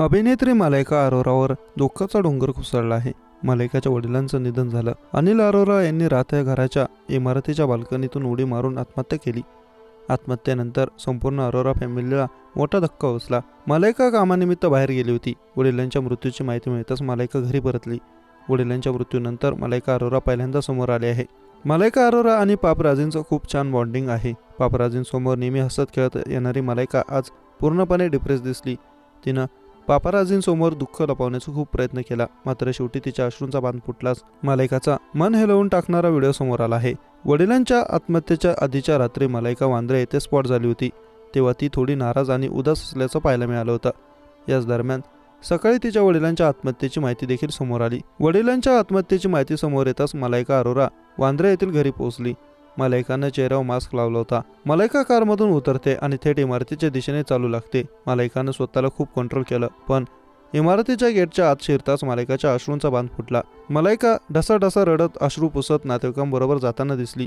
अभिनेत्री मालायका अरोरावर दुःखाचा डोंगर कोसळला आहे. मालायकाच्या वडिलांचं निधन झालं. अनिल अरोरा यांनी राहत्या घराच्या इमारतीच्या बाल्कनीतून उडी मारून आत्महत्या केली. आत्महत्येनंतर संपूर्ण अरोरा फॅमिलीला मोठा धक्का बसला. मालायका कामानिमित्त बाहेर गेली होती. वडिलांच्या मृत्यूची माहिती मिळताच मालायका घरी परतली. वडिलांच्या मृत्यूनंतर मालायका अरोरा पहिल्यांदा समोर आले आहे. मालायका अरोरा आणि पापराजींचं खूप छान बॉन्डिंग आहे. पापराजींसमोर नेहमी हसत खेळत येणारी मालायका आज पूर्णपणे डिप्रेस दिसली. तिनं पापाराजींसमोर दुःख लपवण्याचा खूप प्रयत्न केला. मात्र शेवटी तिच्या अश्रूंचा बांध फुटलाच. मलायकाचा मन हेलवून टाकणारा व्हिडिओ समोर आला आहे. वडिलांच्या आत्महत्येच्या आधीच्या रात्री मलायका वांद्रे येथे स्पॉट झाली होती. तेव्हा ती थोडी नाराज आणि उदास असल्याचं पाहायला मिळालं होतं. याच दरम्यान सकाळी तिच्या वडिलांच्या आत्महत्येची माहिती देखील समोर आली. वडिलांच्या आत्महत्येची माहिती समोर येताच मलायका अरोरा वांद्रे येथील घरी पोहोचली. मलायकानं चेहऱ्यावर मास्क लावला होता. मलायका कारमधून उतरते आणि थेट इमारतीच्या दिशेने चालू लागते. मलायकानं स्वतःला खूप कंट्रोल केलं पण इमारतीच्या गेटच्या आत शिरताच मलायकाच्या अश्रूंचा बांध फुटला. मलायका ढसाढसा रडत अश्रू पुसत नातेवाईकांबरोबर जाताना दिसली.